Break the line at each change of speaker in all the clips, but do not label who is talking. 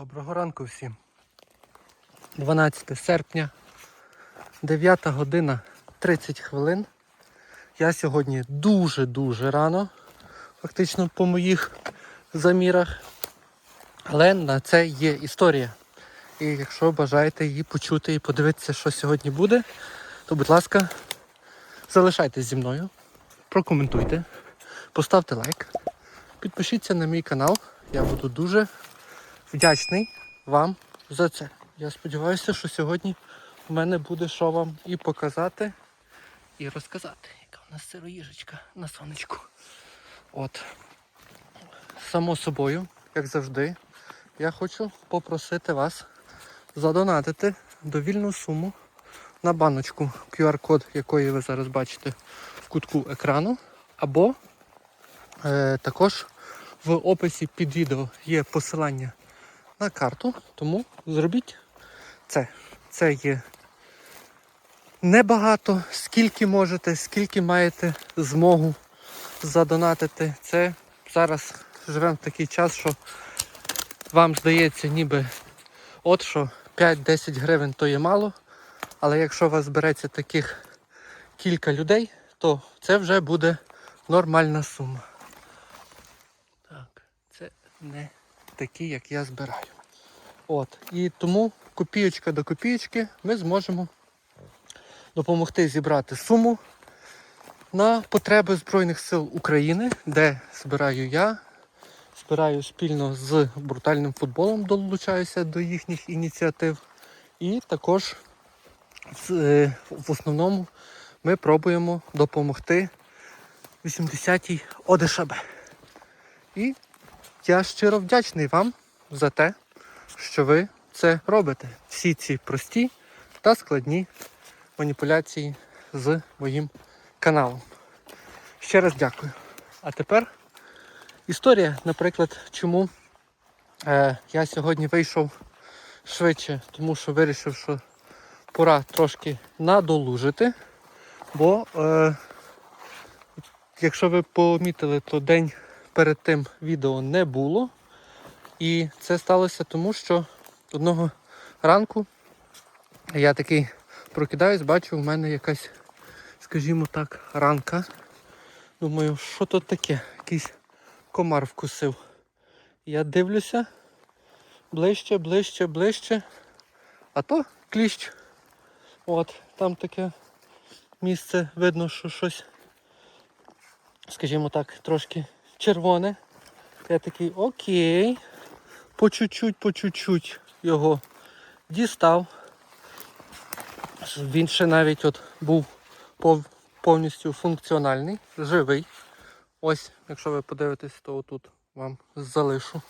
Доброго ранку всім. 12 серпня, 9 година 30 хвилин. Я сьогодні дуже-дуже рано, фактично по моїх замірах. Але на це є історія. І якщо бажаєте її почути і подивитися, що сьогодні буде, то будь ласка, залишайтесь зі мною, прокоментуйте, поставте лайк, підпишіться на мій канал. Я буду дуже вдячний вам за це. Я сподіваюся, що сьогодні в мене буде що вам і показати, і розказати. Яка в нас сироїжечка на сонечку. От. Само собою, як завжди, я хочу попросити вас задонатити довільну суму на баночку, QR-код якої ви зараз бачите в кутку екрану, або е, також в описі під відео є посилання на карту, тому зробіть це. Це є небагато, скільки можете, скільки маєте змогу задонатити. Це зараз живемо в такий час, що вам здається, ніби от що 5-10 гривень то є мало, але якщо у вас збереться таких кілька людей, то це вже буде нормальна сума. Так, це не такі, як я збираю. От. І тому копієчка до копієчки ми зможемо допомогти зібрати суму на потреби Збройних сил України, де збираю я, збираю спільно з брутальним футболом, долучаюся до їхніх ініціатив. І також е, в основному ми пробуємо допомогти 80-й ОДШБ. І я щиро вдячний вам за те, що ви це робите. Всі ці прості та складні маніпуляції з моїм каналом. Ще раз дякую. А тепер історія, наприклад, чому е, я сьогодні вийшов швидше, тому що вирішив, що пора трошки надолужити, бо е, якщо ви помітили, то день перед тим відео не було. І це сталося тому, що одного ранку я такий прокидаюсь, бачу, у мене якась, скажімо так, ранка. Думаю, що тут таке? Якийсь комар вкусив. Я дивлюся ближче, ближче, ближче. А то кліщ. От, там таке місце видно, що щось, скажімо так, трошки червоне. Я такий окей. По чуть-чуть, по чуть-чуть його дістав. Він ще навіть от був повністю функціональний, живий. Ось, якщо ви подивитесь, то отут вам залишу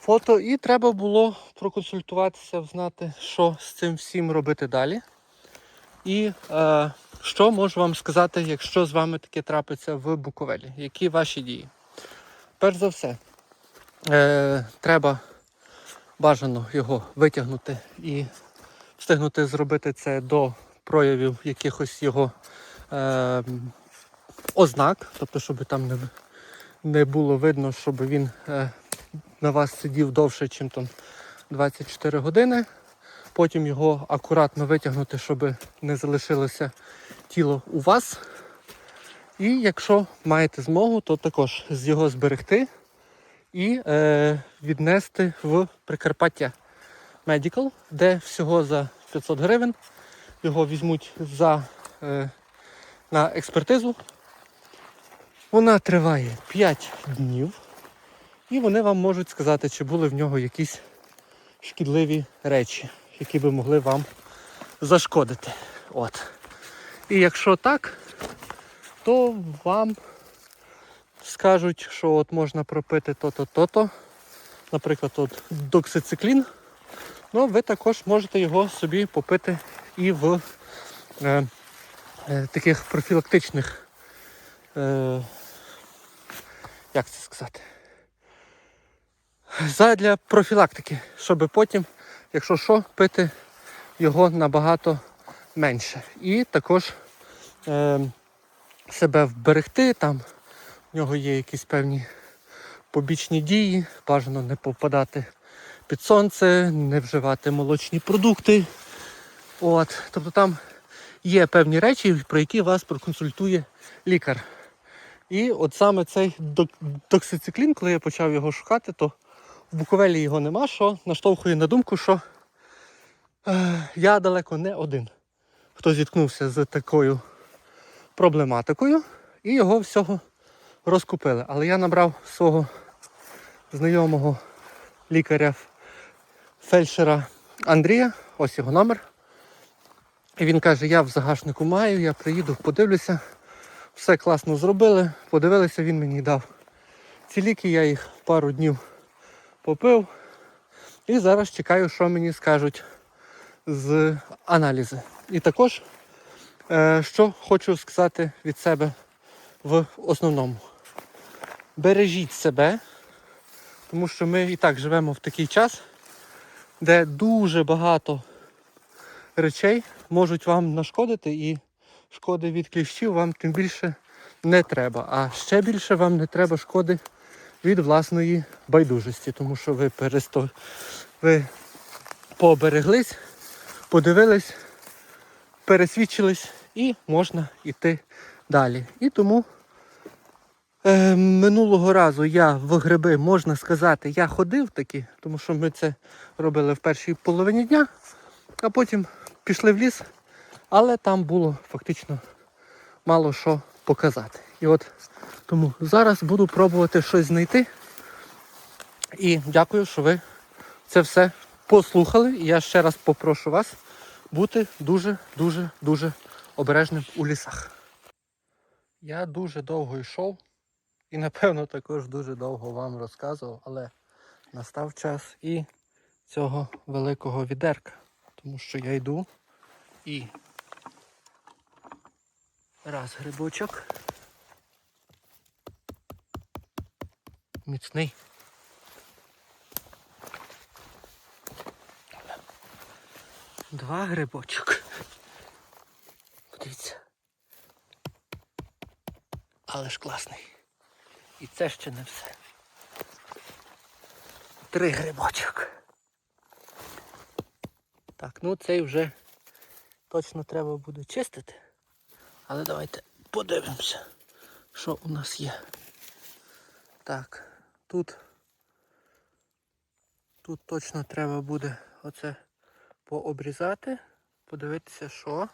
фото. І треба було проконсультуватися, знати, що з цим всім робити далі. І е, що можу вам сказати, якщо з вами таке трапиться в Буковелі? Які ваші дії? Перш за все, е, треба бажано його витягнути і встигнути зробити це до проявів якихось його е, ознак, тобто, щоб там не, не було видно, щоб він е, на вас сидів довше, ніж там 24 години. Потім його акуратно витягнути, щоб не залишилося тіло у вас. І якщо маєте змогу, то також з його зберегти і е, віднести в Прикарпаття Medical, де всього за 500 гривень його візьмуть за, е, на експертизу. Вона триває 5 днів, і вони вам можуть сказати, чи були в нього якісь шкідливі речі, які би могли вам зашкодити. От. І якщо так, то вам скажуть, що от можна пропити то-то, то-то. Наприклад, от доксициклін. Ну, ви також можете його собі попити і в е, е, таких профілактичних, е, як це сказати, задля профілактики, щоб потім, якщо що, пити його набагато менше. І також е, себе вберегти, там в нього є якісь певні побічні дії, бажано не попадати під сонце, не вживати молочні продукти. От, тобто там є певні речі, про які вас проконсультує лікар. І от саме цей док- доксициклін, коли я почав його шукати, то в Буковелі його нема, що наштовхує на думку, що е, я далеко не один, хто зіткнувся з такою проблематикою, і його всього розкупили. Але я набрав свого знайомого лікаря фельдшера Андрія, ось його номер. І він каже, я в загашнику маю, я приїду, подивлюся. Все класно зробили, подивилися, він мені дав ці ліки, я їх пару днів попив. І зараз чекаю, що мені скажуть з аналізи. І також, е, що хочу сказати від себе в основному. Бережіть себе, тому що ми і так живемо в такий час, де дуже багато речей можуть вам нашкодити і шкоди від кліщів вам тим більше не треба. А ще більше вам не треба шкоди від власної байдужості, тому що ви пересто... ви побереглись, подивились, пересвідчились і можна йти далі. І тому е, минулого разу я в гриби, можна сказати, я ходив таки, тому що ми це робили в першій половині дня, а потім пішли в ліс, але там було фактично мало що показати. І от тому зараз буду пробувати щось знайти. І дякую, що ви це все послухали. І я ще раз попрошу вас бути дуже-дуже дуже обережним у лісах. Я дуже довго йшов і, напевно, також дуже довго вам розказував, але настав час і цього великого відерка. Тому що я йду і раз грибочок. Міцний. Два грибочок. Подивіться. Але ж класний. І це ще не все. Три грибочок. Так, ну цей вже точно треба буде чистити. Але давайте подивимося, що у нас є. Так, тут тут точно треба буде оце пообрізати, подивитися, що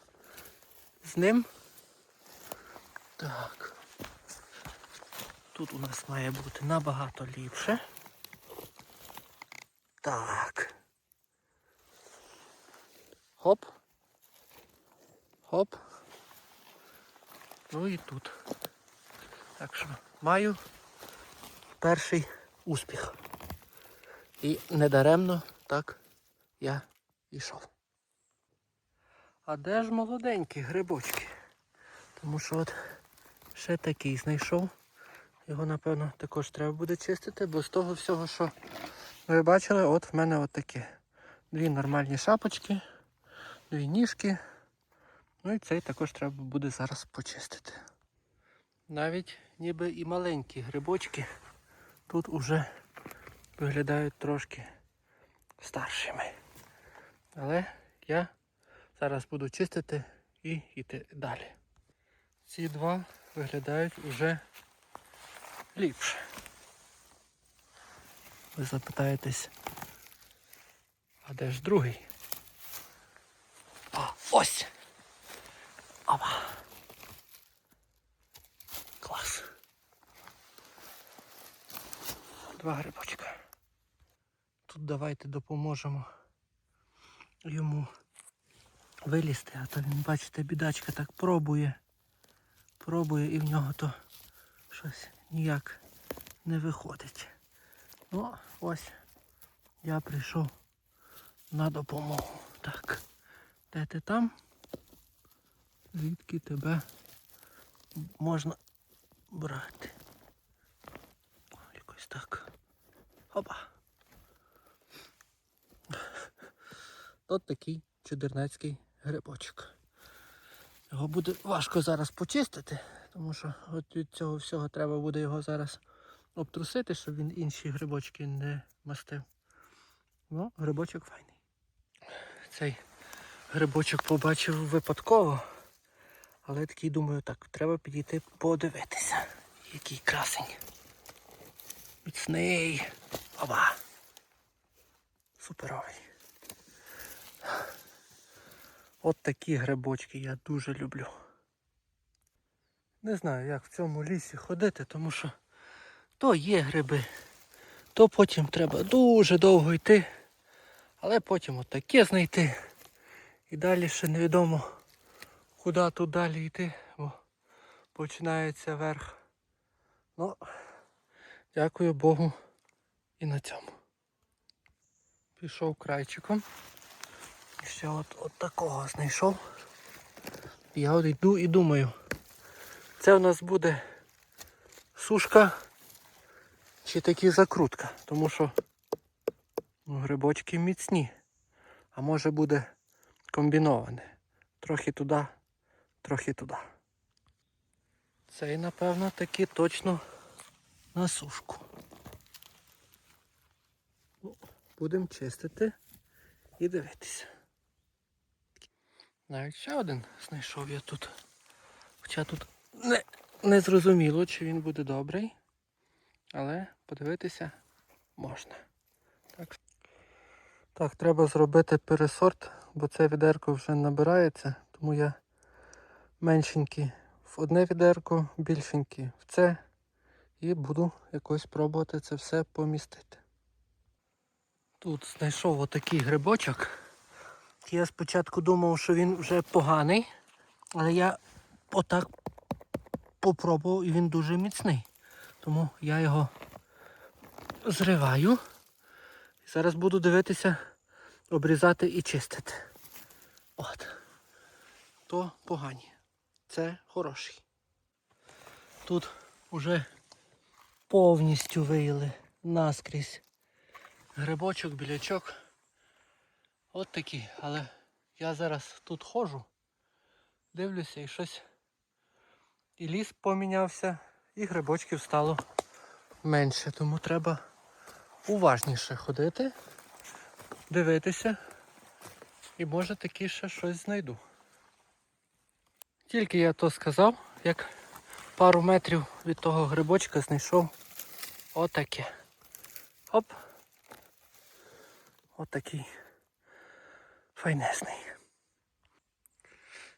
з ним. Так. Тут у нас має бути набагато ліпше. Так. Хоп. Хоп. Ну і тут. Так що маю перший успіх. І недаремно так я йшов. А де ж молоденькі грибочки? Тому що от ще такий знайшов. Його, напевно, також треба буде чистити, бо з того всього, що ви бачили, от в мене от таке. Дві нормальні шапочки, дві ніжки. Ну і цей також треба буде зараз почистити. Навіть ніби і маленькі грибочки тут уже виглядають трошки старшими. Але я зараз буду чистити і йти далі. Ці два виглядають уже ліпше. Ви запитаєтесь, а де ж другий? А, ось! Опа! Клас. Два грибочка. Тут давайте допоможемо йому вилізти, а то він, бачите, бідачка так пробує. Пробує і в нього то щось ніяк не виходить. Ну, ось я прийшов на допомогу. Так, де ти там? Звідки тебе можна брати? Якось так. Опа. От такий чудернацький грибочок. Його буде важко зараз почистити, тому що от від цього всього треба буде його зараз обтрусити, щоб він інші грибочки не мастив. Ну, грибочок файний. Цей грибочок побачив випадково. Але такий думаю, так, треба підійти подивитися. Який красень. Міцний. Оба. Суперовий. От такі грибочки я дуже люблю. Не знаю, як в цьому лісі ходити, тому що то є гриби, то потім треба дуже довго йти, але потім от таке знайти. І далі ще невідомо, куди тут далі йти, бо починається верх. Ну, дякую Богу і на цьому. Пішов крайчиком. І ще от, от такого знайшов. Я от йду і думаю. Це у нас буде сушка чи таки закрутка, тому що ну, грибочки міцні. А може буде комбіноване. Трохи туди, трохи туди. Цей, напевно, таки точно на сушку. Ну, Будемо чистити і дивитися. Навіть ще один знайшов я тут. Хоча тут не, не зрозуміло, чи він буде добрий, але подивитися можна. Так, так треба зробити пересорт, бо це відерко вже набирається, тому я меншенькі в одне відерко, більшенькі в це. І буду якось пробувати це все помістити. Тут знайшов отакий грибочок. Я спочатку думав, що він вже поганий, але я отак попробував і він дуже міцний. Тому я його зриваю. Зараз буду дивитися, обрізати і чистити. От. То погані. Це хороший. Тут уже повністю виїли наскрізь. Грибочок, білячок. От такі, але я зараз тут ходжу, дивлюся і щось. І ліс помінявся, і грибочків стало менше, тому треба уважніше ходити, дивитися. І може таки ще щось знайду. Тільки я то сказав, як пару метрів від того грибочка знайшов отаке. Оп. Отакий файнесний.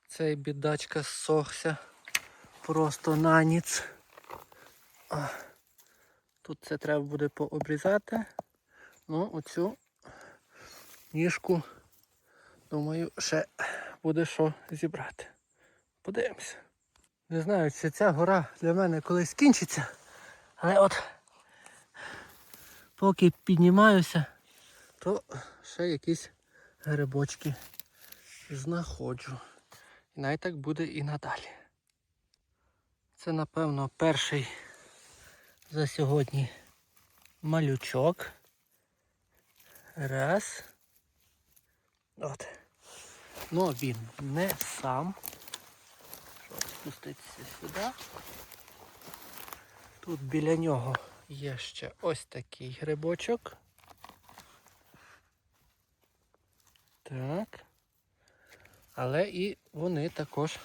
Цей бідачка зсохся просто на ніц. Тут це треба буде пообрізати. Ну, оцю ніжку, думаю, ще буде що зібрати. Подивимося. Не знаю, чи ця гора для мене колись кінчиться, але от поки піднімаюся, то ще якісь грибочки знаходжу. І навіть так буде і надалі. Це, напевно, перший за сьогодні малючок. Раз. От. Ну, він не сам. Що, спуститися сюди. Тут біля нього є ще ось такий грибочок. Так. Але і вони також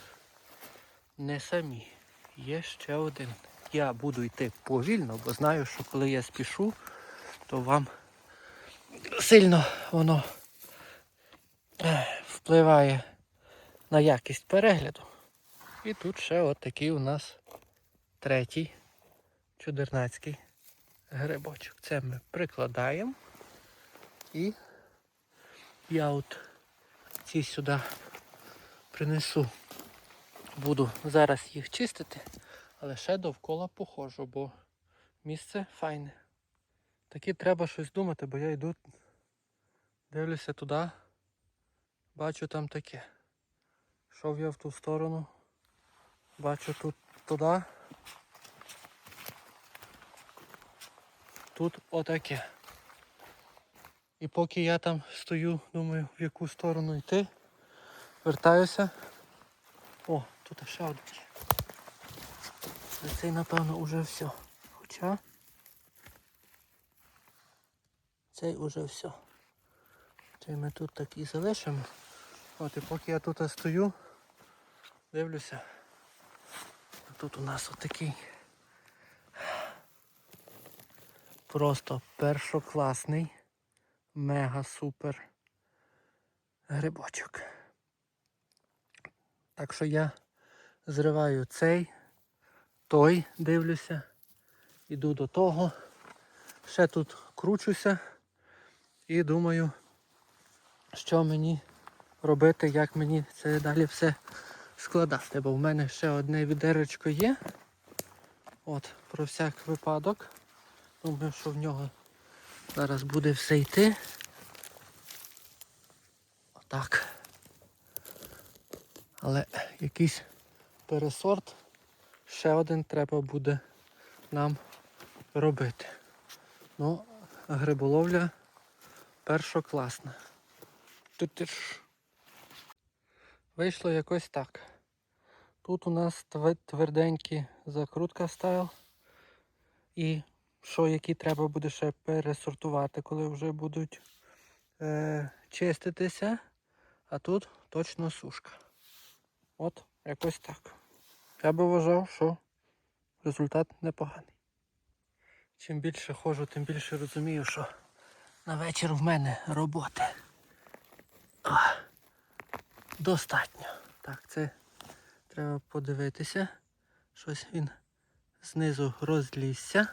не самі. Є ще один. Я буду йти повільно, бо знаю, що коли я спішу, то вам сильно воно впливає на якість перегляду. І тут ще от такий у нас третій чудернацький грибочок. Це ми прикладаємо і я от ці сюди принесу. Буду зараз їх чистити, але ще довкола походжу, бо місце файне. Таки треба щось думати, бо я йду, дивлюся туди, бачу там таке. Йшов я в ту сторону, бачу тут туди. Тут отаке. І поки я там стою, думаю, в яку сторону йти, вертаюся. О, тут ще один. є. Цей, напевно, уже все. Хоча цей уже все. Чи ми тут так і залишимо. От і поки я тут стою, дивлюся. Тут у нас отакий просто першокласний, мега супер грибочок. Так що я зриваю цей, той дивлюся, іду до того, ще тут кручуся і думаю, що мені робити, як мені це далі все складати. Бо в мене ще одне відеречко є. От, про всяк випадок. Думаю, що в нього зараз буде все йти. Отак. Але якийсь пересорт ще один треба буде нам робити. Ну, гриболовля першокласна. Тут вийшло якось так. Тут у нас тве- тверденький закрутка стайл. І що, які треба буде ще пересортувати, коли вже будуть е, чиститися. А тут точно сушка. От, якось так. Я би вважав, що результат непоганий. Чим більше ходжу, тим більше розумію, що на вечір в мене роботи. А, достатньо. Так, це треба подивитися. Щось він знизу розлізся.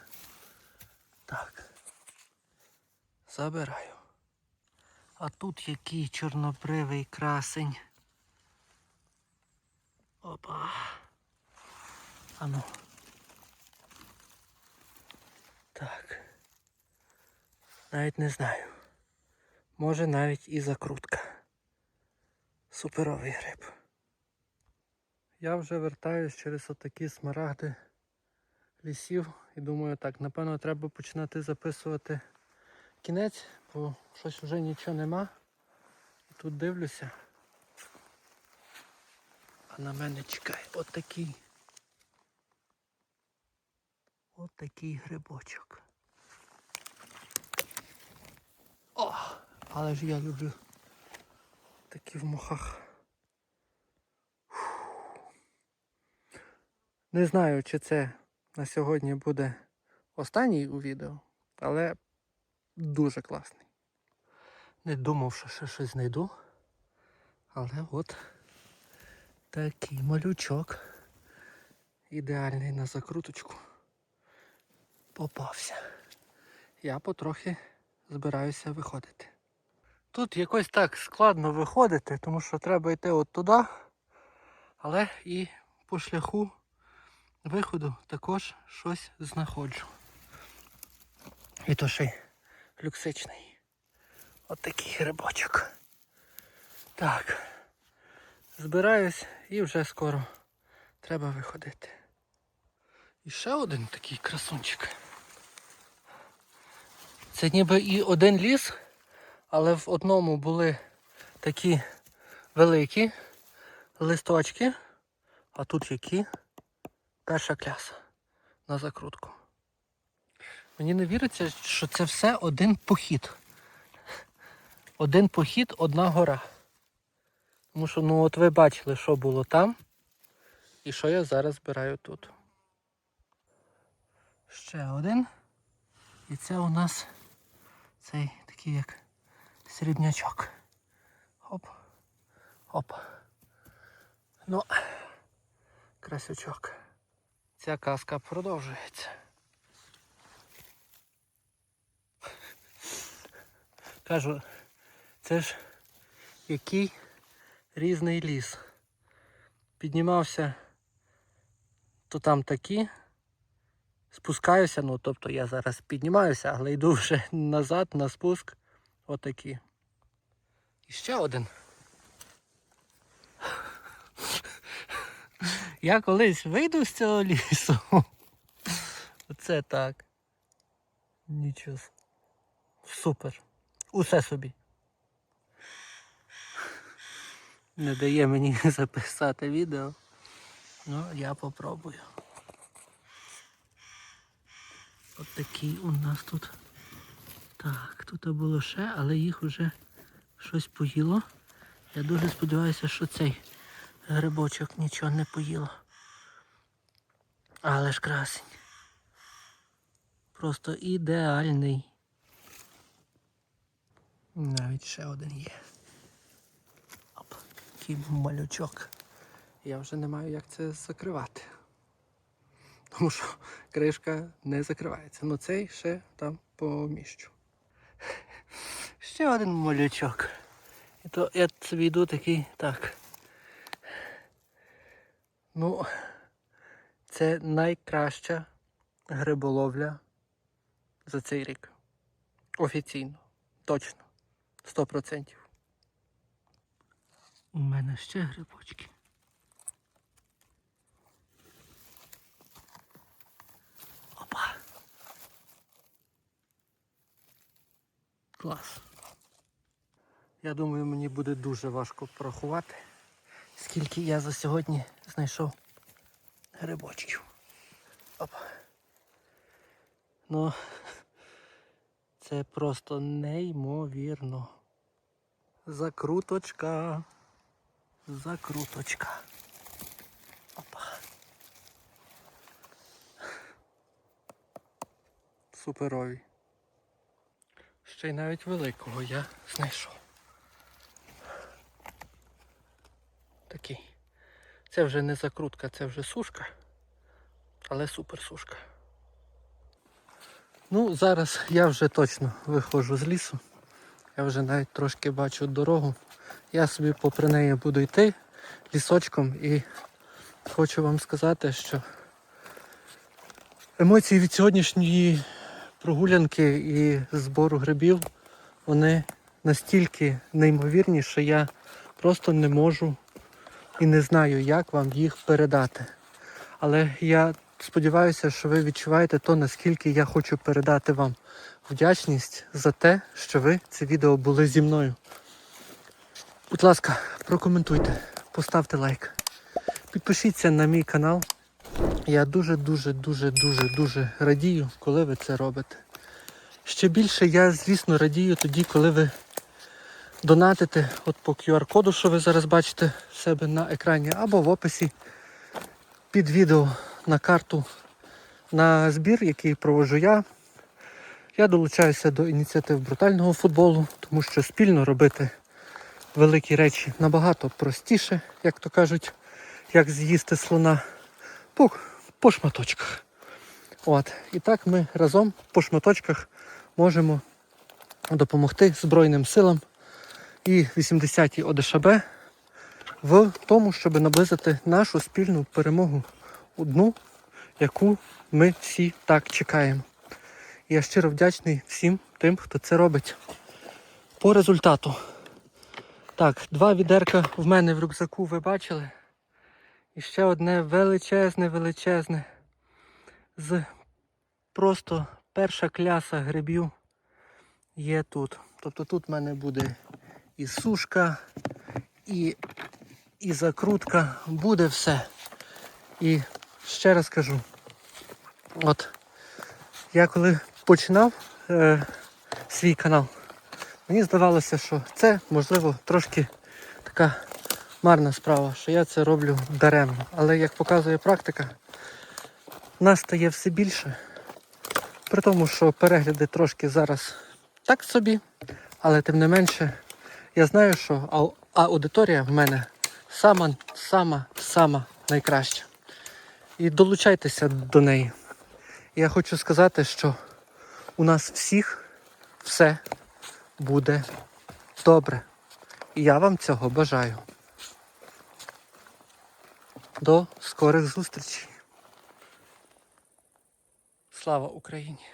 Так. Забираю. А тут який чорнобривий красень. Опа. Ану. Так. Навіть не знаю. Може навіть і закрутка. Суперовий гриб. Я вже вертаюсь через отакі смарагди лісів і думаю, так, напевно, треба починати записувати кінець, бо щось вже нічого нема. І тут дивлюся. А на мене чекає отакий. Отакий грибочок. О! Але ж я люблю такі в мохах. Не знаю, чи це на сьогодні буде останній у відео, але дуже класний. Не думав, що ще щось знайду. Але от такий малючок. Ідеальний на закруточку. Попався. Я потрохи збираюся виходити. Тут якось так складно виходити, тому що треба йти от туди, але і по шляху виходу також щось знаходжу. І то ще люксичний. От такий грибочок. Так. Збираюсь і вже скоро треба виходити. І ще один такий красунчик. Це ніби і один ліс, але в одному були такі великі листочки, а тут які перша кляса на закрутку. Мені не віриться, що це все один похід. Один похід, одна гора. Тому що, ну от ви бачили, що було там і що я зараз збираю тут. Ще один. І це у нас цей такий як середнячок. Хоп. Хоп. Ну, красючок. Ця казка продовжується. Кажу, це ж який різний ліс. Піднімався то там такі. Спускаюся, ну тобто я зараз піднімаюся, але йду вже назад на спуск. Отакі. І ще один. Я колись вийду з цього лісу. Оце так. Нічого. Супер. Усе собі. Не дає мені записати відео. Ну, я попробую. От такий у нас тут. Так, тут було ще, але їх вже щось поїло. Я дуже сподіваюся, що цей грибочок нічого не поїло. Але ж красень. Просто ідеальний. Навіть ще один є. Оп, який малючок. Я вже не маю як це закривати. Тому що кришка не закривається. Ну цей ще там поміщу. Ще один малючок. І то я собі йду такий так. Ну, це найкраща гриболовля за цей рік. Офіційно. Точно. Сто процентів. У мене ще грибочки. Клас. Я думаю, мені буде дуже важко порахувати, скільки я за сьогодні знайшов грибочків. Опа. Ну, це просто неймовірно. Закруточка. Закруточка. Опа. Суперові. Ще й навіть великого я знайшов. Такий. Це вже не закрутка, це вже сушка. Але супер сушка. Ну, зараз я вже точно виходжу з лісу. Я вже навіть трошки бачу дорогу. Я собі попри неї буду йти лісочком і хочу вам сказати, що емоції від сьогоднішньої прогулянки і збору грибів, вони настільки неймовірні, що я просто не можу і не знаю, як вам їх передати. Але я сподіваюся, що ви відчуваєте то, наскільки я хочу передати вам вдячність за те, що ви це відео були зі мною. Будь ласка, прокоментуйте, поставте лайк, підпишіться на мій канал. Я дуже-дуже дуже дуже дуже радію, коли ви це робите. Ще більше я, звісно, радію тоді, коли ви донатите от по QR-коду, що ви зараз бачите в себе на екрані, або в описі під відео на карту на збір, який проводжу я. Я долучаюся до ініціатив брутального футболу, тому що спільно робити великі речі набагато простіше, як то кажуть, як з'їсти слона по, по шматочках. От. І так ми разом по шматочках можемо допомогти Збройним силам і 80-й ОДШБ в тому, щоб наблизити нашу спільну перемогу одну, яку ми всі так чекаємо. Я щиро вдячний всім тим, хто це робить. По результату. Так, два відерка в мене в рюкзаку ви бачили. І ще одне величезне, величезне. З просто перша кляса грибів є тут. Тобто тут в мене буде і сушка, і, і закрутка, буде все. І ще раз кажу, от я коли починав е, свій канал, мені здавалося, що це можливо трошки така марна справа, що я це роблю даремно. Але як показує практика, нас стає все більше. При тому, що перегляди трошки зараз так собі, але тим не менше, я знаю, що ау- аудиторія в мене сама, сама, сама найкраща. І долучайтеся до неї. Я хочу сказати, що у нас всіх все буде добре. І я вам цього бажаю. До скорих зустрічей. Слава Україні!